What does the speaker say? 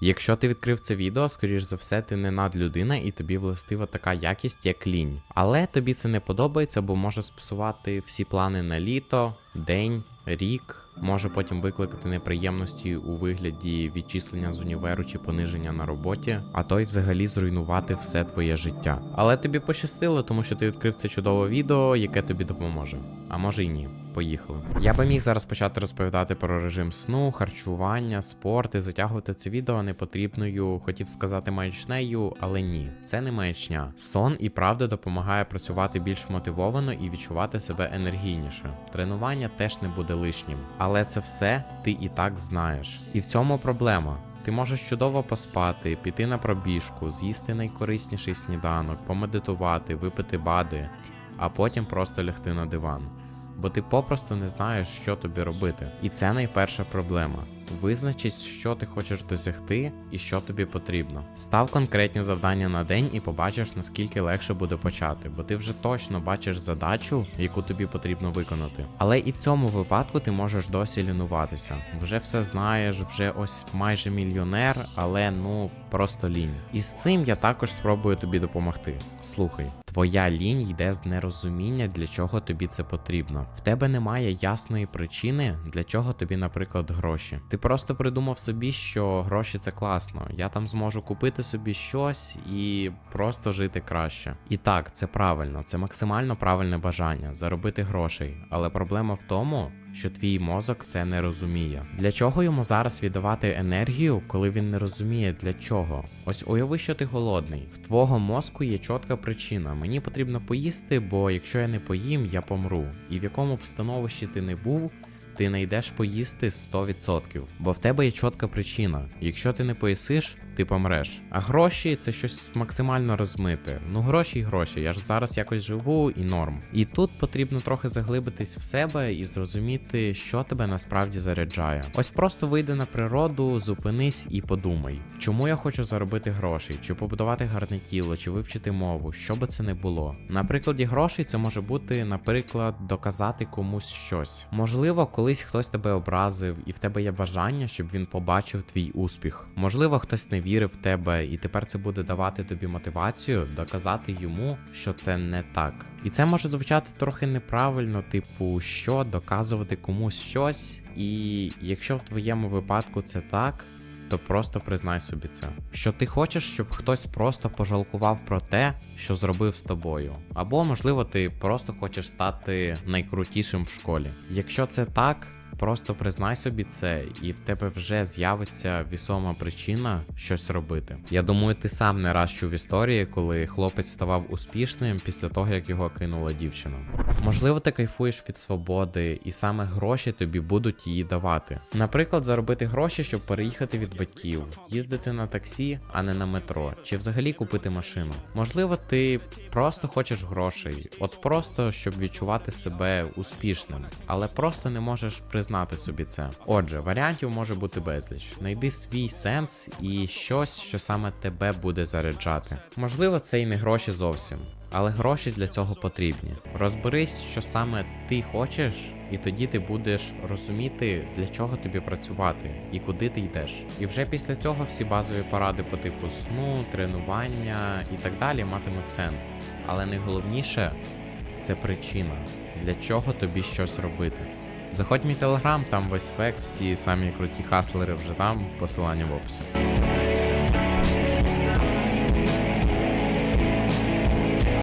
Якщо ти відкрив це відео, скоріш за все, ти не надлюдина і тобі властива така якість, як лінь. Але тобі це не подобається, бо може спсувати всі плани на літо, день, рік. Може потім викликати неприємності у вигляді відчислення з універу чи пониження на роботі, а то й взагалі зруйнувати все твоє життя. Але тобі пощастило, тому що ти відкрив це чудове відео, яке тобі допоможе. А може й ні. Поїхали. Я би міг зараз почати розповідати про режим сну, харчування, спорт і затягувати це відео непотрібною, хотів сказати маячнею, але ні, це не маячня. Сон і правда допомагає працювати більш мотивовано і відчувати себе енергійніше. Тренування теж не буде лишнім, але це все ти і так знаєш. І в цьому проблема. Ти можеш чудово поспати, піти на пробіжку, з'їсти найкорисніший сніданок, помедитувати, випити бади, а потім просто лягти на диван. Бо ти попросту не знаєш, що тобі робити. І це найперша проблема. Визначись, що ти хочеш досягти і що тобі потрібно. Став конкретні завдання на день і побачиш, наскільки легше буде почати, бо ти вже точно бачиш задачу, яку тобі потрібно виконати. Але і в цьому випадку ти можеш досі лінуватися. Вже все знаєш, вже ось майже мільйонер, але ну просто лінь. І з цим я також спробую тобі допомогти. Слухай. Твоя лінь йде з нерозуміння, для чого тобі це потрібно. В тебе немає ясної причини, для чого тобі, наприклад, гроші. Ти просто придумав собі, що гроші це класно. Я там зможу купити собі щось і просто жити краще. І так, це правильно, це максимально правильне бажання заробити грошей. Але проблема в тому. Що твій мозок це не розуміє. Для чого йому зараз віддавати енергію, коли він не розуміє для чого? Ось уяви, що ти голодний. В твого мозку є чітка причина. Мені потрібно поїсти, бо якщо я не поїм, я помру. І в якому б становищі ти не був, ти не йдеш поїсти 100%. Бо в тебе є чітка причина. Якщо ти не поїсиш, ти помреш. А гроші це щось максимально розмите. Ну гроші й гроші. Я ж зараз якось живу і норм. І тут потрібно трохи заглибитись в себе і зрозуміти, що тебе насправді заряджає. Ось просто вийди на природу, зупинись і подумай, чому я хочу заробити гроші, чи побудувати гарне тіло, чи вивчити мову, що би це не було. На прикладі грошей це може бути, наприклад, доказати комусь щось. Можливо, колись хтось тебе образив, і в тебе є бажання, щоб він побачив твій успіх. Можливо, хтось не вірив в тебе, і тепер це буде давати тобі мотивацію доказати йому, що це не так. І це може звучати трохи неправильно, типу, що доказувати комусь щось, і якщо в твоєму випадку це так. То просто признай собі це, що ти хочеш, щоб хтось просто пожалкував про те, що зробив з тобою. Або, можливо, ти просто хочеш стати найкрутішим в школі. Якщо це так, Просто признай собі це, і в тебе вже з'явиться вісома причина щось робити. Я думаю, ти сам не раз чув історії, коли хлопець ставав успішним після того, як його кинула дівчина. Можливо, ти кайфуєш від свободи, і саме гроші тобі будуть її давати. Наприклад, заробити гроші, щоб переїхати від батьків, їздити на таксі, а не на метро, чи взагалі купити машину. Можливо, ти просто хочеш грошей, от просто щоб відчувати себе успішним, але просто не можеш признати признати собі це. Отже, варіантів може бути безліч. Найди свій сенс і щось, що саме тебе буде заряджати. Можливо, це і не гроші зовсім. Але гроші для цього потрібні. Розберись, що саме ти хочеш, і тоді ти будеш розуміти, для чого тобі працювати і куди ти йдеш. І вже після цього всі базові поради по типу сну, тренування і так далі матимуть сенс. Але найголовніше це причина, для чого тобі щось робити. Заходь мій телеграм, там весь фек, всі самі круті хаслери вже там, посилання в описі.